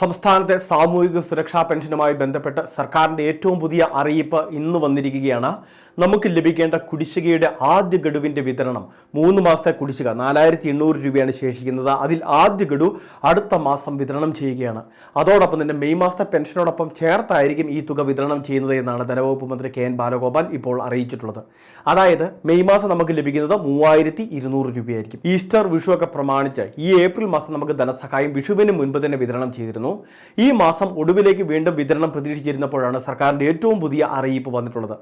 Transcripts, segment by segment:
സംസ്ഥാനത്തെ സാമൂഹിക സുരക്ഷാ പെൻഷനുമായി ബന്ധപ്പെട്ട് സർക്കാരിന്റെ ഏറ്റവും പുതിയ അറിയിപ്പ് ഇന്ന് വന്നിരിക്കുകയാണ്. നമുക്ക് ലഭിക്കേണ്ട കുടിശ്ശികയുടെ ആദ്യ ഗഡുവിന്റെ വിതരണം മൂന്ന് മാസത്തെ കുടിശ്ശിക നാലായിരത്തി എണ്ണൂറ് രൂപയാണ് ശേഷിക്കുന്നത്. അതിൽ ആദ്യ ഗഡു അടുത്ത മാസം വിതരണം ചെയ്യുകയാണ്. അതോടൊപ്പം തന്നെ മെയ് മാസത്തെ പെൻഷനോടൊപ്പം ചേർത്തായിരിക്കും ഈ തുക വിതരണം ചെയ്യുന്നത് എന്നാണ് ധനവകുപ്പ് മന്ത്രി കെ എൻ ബാലഗോപാൽ ഇപ്പോൾ അറിയിച്ചിട്ടുള്ളത്. അതായത് മെയ് മാസം നമുക്ക് ലഭിക്കുന്നത് മൂവായിരത്തി ഇരുന്നൂറ് രൂപയായിരിക്കും. ഈസ്റ്റർ വിഷു ഒക്കെ പ്രമാണിച്ച് ഈ ഏപ്രിൽ മാസം നമുക്ക് ധനസഹായം വിഷുവിന് മുൻപ് തന്നെ വിതരണം ചെയ്തിരുന്നു. ഈ മാസം ഒടുവിലേക്ക് വീണ്ടും വിതരണം പ്രതീക്ഷിച്ചിരുന്നപ്പോഴാണ് സർക്കാരിന്റെ ഏറ്റവും പുതിയ അറിയിപ്പ് വന്നിട്ടുള്ളത്.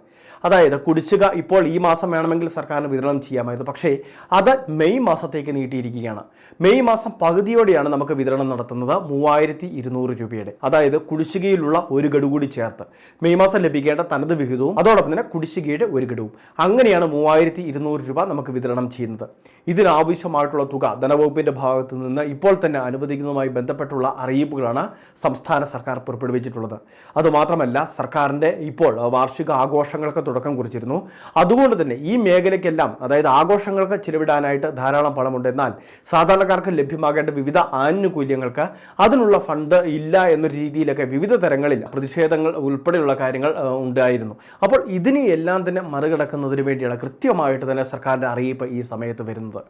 അതായത് കുടിശ്ശിക ഇപ്പോൾ ഈ മാസം വേണമെങ്കിൽ സർക്കാരിന് വിതരണം ചെയ്യാമായിരുന്നു. പക്ഷേ അത് മെയ് മാസത്തേക്ക് നീട്ടിയിരിക്കുകയാണ്. മെയ് മാസം പകുതിയോടെയാണ് നമുക്ക് വിതരണം നടത്തുന്നത് മൂവായിരത്തി ഇരുന്നൂറ് രൂപയുടെ. അതായത് കുടിശ്ശികയിലുള്ള ഒരു ഗഡു കൂടി ചേർത്ത് മെയ് മാസം ലഭിക്കേണ്ട തനത് വിഹിതവും അതോടൊപ്പം തന്നെ കുടിശ്ശികയുടെ ഒരു ഗഡുവും. അങ്ങനെയാണ് മൂവായിരത്തി ഇരുന്നൂറ് രൂപ നമുക്ക് വിതരണം ചെയ്യുന്നത്. ഇതിനാവശ്യമായിട്ടുള്ള തുക ധനവകുപ്പിന്റെ ഭാഗത്തു നിന്ന് ഇപ്പോൾ തന്നെ അനുവദിക്കുന്നതുമായി ബന്ധപ്പെട്ടുള്ള അറിയിപ്പുകളാണ് സംസ്ഥാന സർക്കാർ പുറപ്പെടുവിച്ചിട്ടുള്ളത്. അതുമാത്രമല്ല സർക്കാരിന്റെ ഇപ്പോൾ വാർഷിക ആഘോഷങ്ങൾക്ക് തുടക്കം കുറിച്ചിരുന്നു. അതുകൊണ്ട് തന്നെ ഈ മേഖലയ്ക്കെല്ലാം അതായത് ആഘോഷങ്ങൾക്ക് ചിലവിടാനായിട്ട് ധാരാളം പണമുണ്ട്. എന്നാൽ സാധാരണക്കാർക്ക് ലഭ്യമാകേണ്ട വിവിധ ആനുകൂല്യങ്ങൾക്ക് അതിനുള്ള ഫണ്ട് ഇല്ല എന്നൊരു രീതിയിലൊക്കെ വിവിധ തരങ്ങളിൽ പ്രതിഷേധങ്ങൾ ഉൾപ്പെടെയുള്ള കാര്യങ്ങൾ ഉണ്ടായിരുന്നു. അപ്പോൾ ഇതിനെ എല്ലാം തന്നെ മറികടക്കുന്നതിന് വേണ്ടിയാണ് കൃത്യമായിട്ട് തന്നെ സർക്കാരിന്റെ അറിയിപ്പ് ഈ സമയത്ത് വരുന്നത്.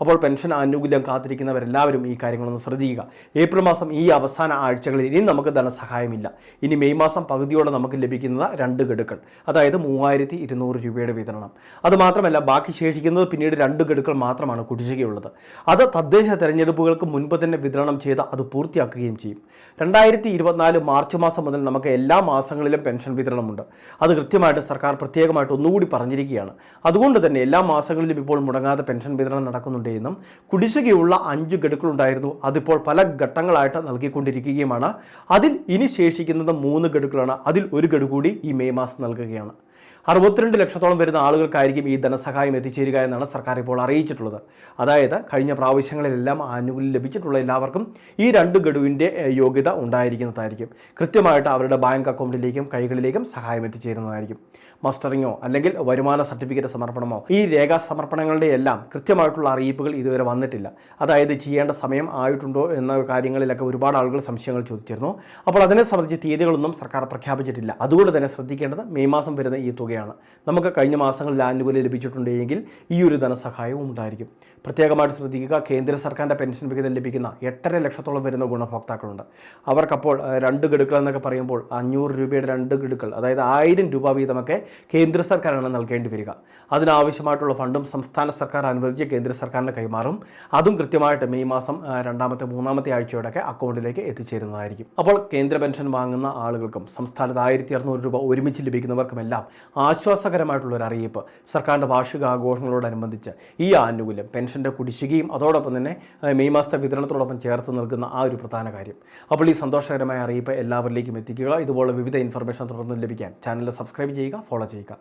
അപ്പോൾ പെൻഷൻ ആനുകൂല്യം കാത്തിരിക്കുന്നവരെല്ലാവരും ഈ കാര്യങ്ങളൊന്ന് ശ്രദ്ധിക്കുക. ഏപ്രിൽ മാസം ഈ അവസാന ആഴ്ചകളിൽ ഇനി നമുക്ക് ധനസഹായമില്ല ഇനി മെയ് മാസം പകുതിയോടെ നമുക്ക് ലഭിക്കുന്നത് രണ്ട് ഗഡുക്കൾ അതായത് മൂവായിരത്തി ഇരുന്നൂറ് രൂപയുടെ വിതരണം. അതുമാത്രമല്ല ബാക്കി ശേഷിക്കുന്നത് പിന്നീട് രണ്ട് ഗഡുക്കൾ മാത്രമാണ് കുടിശ്ശികയുള്ളത്. അത് തദ്ദേശ തെരഞ്ഞെടുപ്പുകൾക്ക് മുൻപ് തന്നെ വിതരണം ചെയ്ത് അത് പൂർത്തിയാക്കുകയും ചെയ്യും. രണ്ടായിരത്തി ഇരുപത്തിനാല് മാർച്ച് മാസം മുതൽ നമുക്ക് എല്ലാ മാസങ്ങളിലും പെൻഷൻ വിതരണമുണ്ട്. അത് കൃത്യമായിട്ട് സർക്കാർ പ്രത്യേകമായിട്ട് ഒന്നുകൂടി പറഞ്ഞിരിക്കുകയാണ്. അതുകൊണ്ട് തന്നെ എല്ലാ മാസങ്ങളിലും ഇപ്പോൾ മുടങ്ങാതെ പെൻഷൻ വിതരണം നടക്കുന്നുണ്ട് എന്നും കുടിശ്ശികയുള്ള അഞ്ച് ഗഡുക്കളുണ്ടായിരുന്നു. അതിപ്പോൾ പല ഘട്ടങ്ങളായിട്ട് നൽകിക്കൊണ്ടിരിക്കുകയുമാണ് അതിൽ ഇനി ശേഷിക്കുന്നത് മൂന്ന് ഗഡുക്കളാണ്. അതിൽ ഒരു ഗഡു കൂടി ഈ മെയ് മാസം നൽകുകയാണ്. അറുപത്തിരണ്ട് ലക്ഷത്തോളം വരുന്ന ആളുകൾക്കായിരിക്കും ഈ ധനസഹായം എത്തിച്ചേരുക എന്നാണ് സർക്കാർ ഇപ്പോൾ അറിയിച്ചിട്ടുള്ളത്. അതായത് കഴിഞ്ഞ പ്രാവശ്യങ്ങളിലെല്ലാം ആനുകൂല്യം ലഭിച്ചിട്ടുള്ള എല്ലാവർക്കും ഈ രണ്ട് ഗഡുവിന്റെ യോഗ്യത ഉണ്ടായിരിക്കുന്നതായിരിക്കും. കൃത്യമായിട്ട് അവരുടെ ബാങ്ക് അക്കൗണ്ടിലേക്കും കൈകളിലേക്കും സഹായം എത്തിച്ചേരുന്നതായിരിക്കും. മസ്റ്ററിങ്ങോ അല്ലെങ്കിൽ വരുമാന സർട്ടിഫിക്കറ്റ് സമർപ്പണമോ ഈ രേഖാ സമർപ്പണങ്ങളുടെ എല്ലാം കൃത്യമായിട്ടുള്ള അറിയിപ്പുകൾ ഇതുവരെ വന്നിട്ടില്ല. അതായത് ചെയ്യേണ്ട സമയം ആയിട്ടുണ്ടോ എന്ന കാര്യങ്ങളിലൊക്കെ ഒരുപാട് ആളുകൾ സംശയങ്ങൾ ചോദിച്ചിരുന്നു. അപ്പോൾ അതിനെ സംബന്ധിച്ച് തീയതികളൊന്നും സർക്കാർ പ്രഖ്യാപിച്ചിട്ടില്ല. അതുകൊണ്ട് തന്നെ ശ്രദ്ധിക്കേണ്ടത് മെയ് മാസം വരുന്ന ഈ തുകയാണ് നമുക്ക് കഴിഞ്ഞ മാസങ്ങളിൽ ആനുകൂല്യം ലഭിച്ചിട്ടുണ്ടെങ്കിൽ ഈ ഒരു ധനസഹായവും ഉണ്ടായിരിക്കും. പ്രത്യേകമായിട്ട് ശ്രദ്ധിക്കുക കേന്ദ്ര സർക്കാരിന്റെ പെൻഷൻ വിഹിതം ലഭിക്കുന്ന എട്ടര ലക്ഷത്തോളം വരുന്ന ഗുണഭോക്താക്കളുണ്ട്. അവർക്കപ്പോൾ രണ്ട് ഗഡുക്കൾ എന്നൊക്കെ പറയുമ്പോൾ അഞ്ഞൂറ് രൂപയുടെ രണ്ട് ഗഡുക്കൾ അതായത് ആയിരം രൂപ വീതമൊക്കെ കേന്ദ്ര സർക്കാരാണ് നൽകേണ്ടി വരിക. അതിനാവശ്യമായിട്ടുള്ള ഫണ്ടും സംസ്ഥാന സർക്കാർ അനുവദിച്ച് കേന്ദ്ര സർക്കാരിന് കൈമാറും. അതും കൃത്യമായിട്ട് മെയ് മാസം രണ്ടാമത്തെ മൂന്നാമത്തെ ആഴ്ചയോടൊക്കെ അക്കൗണ്ടിലേക്ക് എത്തിച്ചേരുന്നതായിരിക്കും. അപ്പോൾ കേന്ദ്ര പെൻഷൻ വാങ്ങുന്ന ആളുകൾക്കും സംസ്ഥാനത്ത് ആയിരത്തി അറുന്നൂറ് രൂപ ഒരുമിച്ച് ലഭിക്കുന്നവർക്കുമെല്ലാം ആശ്വാസകരമായിട്ടുള്ള ഒരു അറിയിപ്പ്. സർക്കാരിന്റെ വാർഷിക ആഘോഷങ്ങളോടനുബന്ധിച്ച് ഈ ആനുകൂല്യം പെൻഷന്റെ കുടിശ്ശികയും അതോടൊപ്പം തന്നെ മെയ് മാസത്തെ വിതരണത്തോടൊപ്പം ചേർത്ത് നൽകുന്ന ആ ഒരു പ്രധാന കാര്യം. അപ്പോൾ ഈ സന്തോഷകരമായ അറിയിപ്പ് എല്ലാവരിലേക്കും എത്തിക്കുക. ഇതുപോലെ വിവിധ ഇൻഫർമേഷൻ തുടർന്ന് ലഭിക്കാൻ ചാനൽ സബ്സ്ക്രൈബ് ചെയ്യുക ഫോളോ ചെയ്യുക.